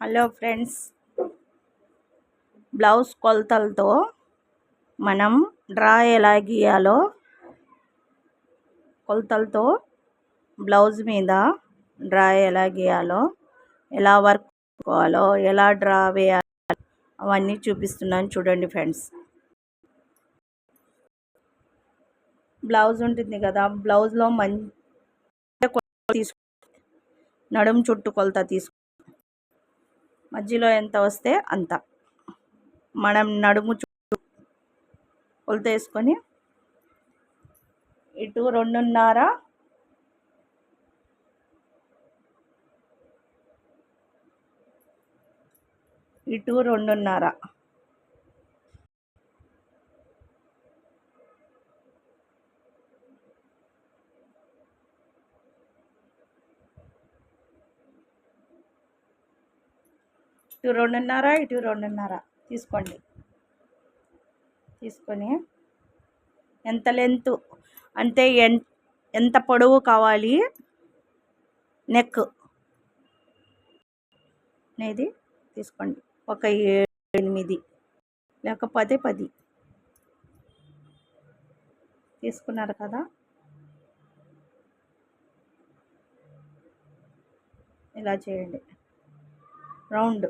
Hello friends. Blouse కొలతలతో మనం draw ఎలా గీయాలో కొలతలతో బ్లౌజ్ మీద డ్రా ఎలా గీయాలో ఎలా వర్క్ చేసుకోవాలో ఎలా డ్రా వేయాలో అవన్నీ చూపిస్తున్నాను చూడండి ఫ్రెండ్స్. బ్లౌజ్ ఉంటుంది కదా బ్లౌజ్లో మంచి తీసుకు నడుము చుట్టూ కొలత తీసుకు మధ్యలో ఎంత వస్తే అంత. మనం నడుము చుట్టూ కొలత వేసుకొని ఇటు రెండున్నర ఇటు రెండున్నర. ఇటు రెండున్నర ఇటు రెండున్నర. తీసుకోండి. తీసుకొని ఎంత లెంత్? అంటే ఎన్ ఎంత పొడవు కావాలి? నెక్. అనేది తీసుకోండి. ఒక ఎనిమిది లేకపోతే పది. తీసుకున్నారు కదా? ఇలా చేయండి. రౌండ్.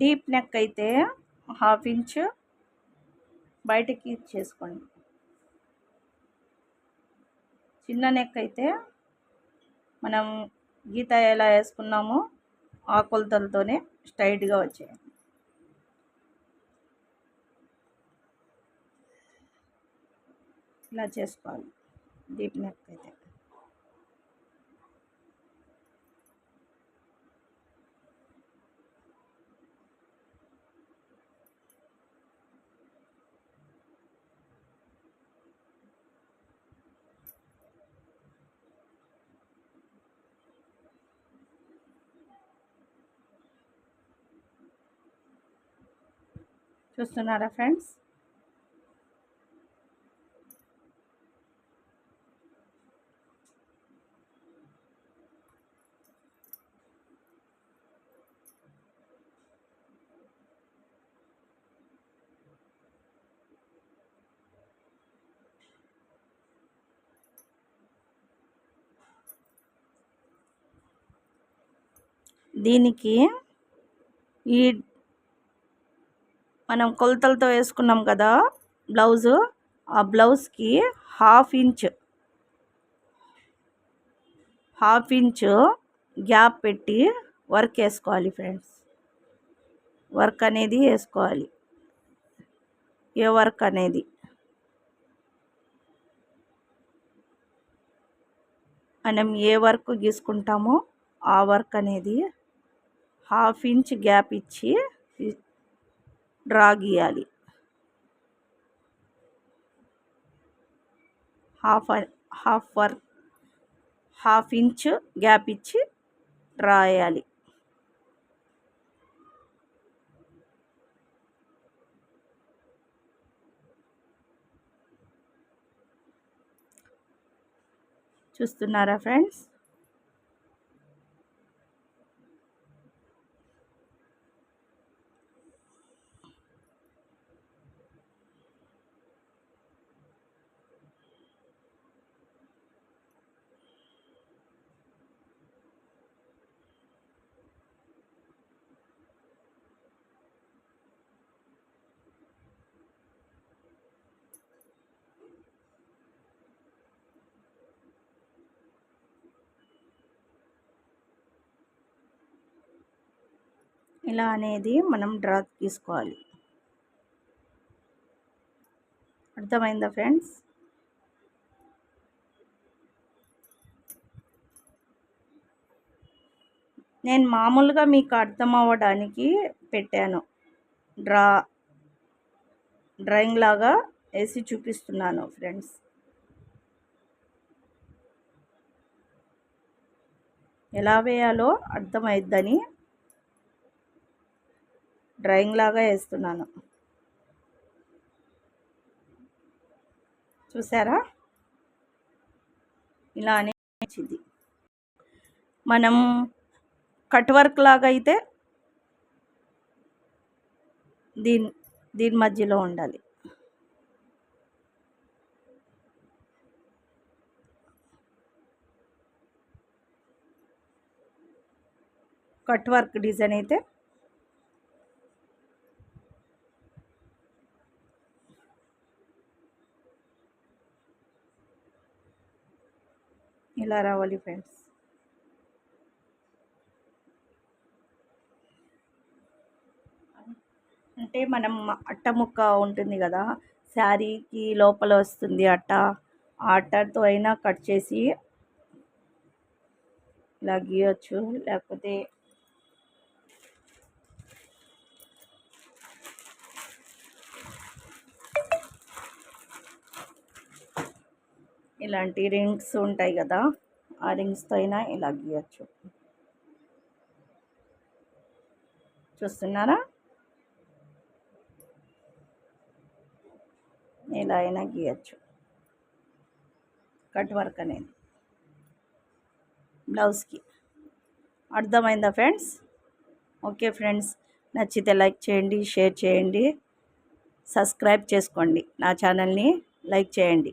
డీప్ నెక్ అయితే హాఫ్ ఇంచ్ బయటకి చేసుకోండి. చిన్న నెక్ అయితే మనం గీత ఎలా వేసుకున్నామో ఆ కొలతలతోనే స్ట్రైట్గా వచ్చాయి ఇలా చేసుకోవాలి. డీప్ నెక్ అయితే చూస్తున్నారా ఫ్రెండ్స్ దీనికి ఈ మనం కొలతలతో వేసుకున్నాం కదా బ్లౌజు. ఆ బ్లౌజ్కి half inch half inch gap పెట్టి వర్క్ వేసుకోవాలి ఫ్రెండ్స్. వర్క్ అనేది వేసుకోవాలి. ఏ వర్క్ అనేది? మనం ఏ వర్క్ గీసుకుంటామో ఆ వర్క్ అనేది హాఫ్ ఇంచ్ గ్యాప్ ఇచ్చి డ్రా గీయాలి హాఫ్ హాఫ్ వర్ హాఫ్ ఇంచ్ గ్యాప్ ఇచ్చి డ్రా వేయాలి చూస్తున్నారా ఫ్రెండ్స్? ఇలా అనేది మనం డ్రా తీసుకోవాలి. అర్థమైందా ఫ్రెండ్స్? నేను మామూలుగా మీకు అర్థం అవ్వడానికి పెట్టాను. డ్రా డ్రాయింగ్ లాగా వేసి చూపిస్తున్నాను ఫ్రెండ్స్. ఎలా వేయాలో అర్థమైద్దని డ్రాయింగ్ లాగా వేస్తున్నాను. చూసారా? ఇలా వచ్చింది మనం కట్ వర్క్ లాగా అయితే దీని దీని మధ్యలో ఉండాలి. కట్ వర్క్ డిజైన్ అయితే ఇలా రావాలి ఫ్రెండ్స్. అంటే మనం అట్ట ముక్క ఉంటుంది కదా శారీకి లోపల వస్తుంది అట్ట ఆ అట్టతో అయినా కట్ చేసి ఇలా గీయచ్చు. లేకపోతే ఇలాంటి రింగ్స్ ఉంటాయి కదా ఆ రింగ్స్తో అయినా ఇలా గీయచ్చు. చూస్తున్నారా? ఇలా అయినా గీయచ్చు. కట్ వర్క్ అనేది. బ్లౌజ్కి. అర్థమైందా ఫ్రెండ్స్? ఓకే ఫ్రెండ్స్ నచ్చితే లైక్ చేయండి షేర్ చేయండి సబ్స్క్రైబ్ చేసుకోండి నా ఛానల్ని లైక్ చేయండి.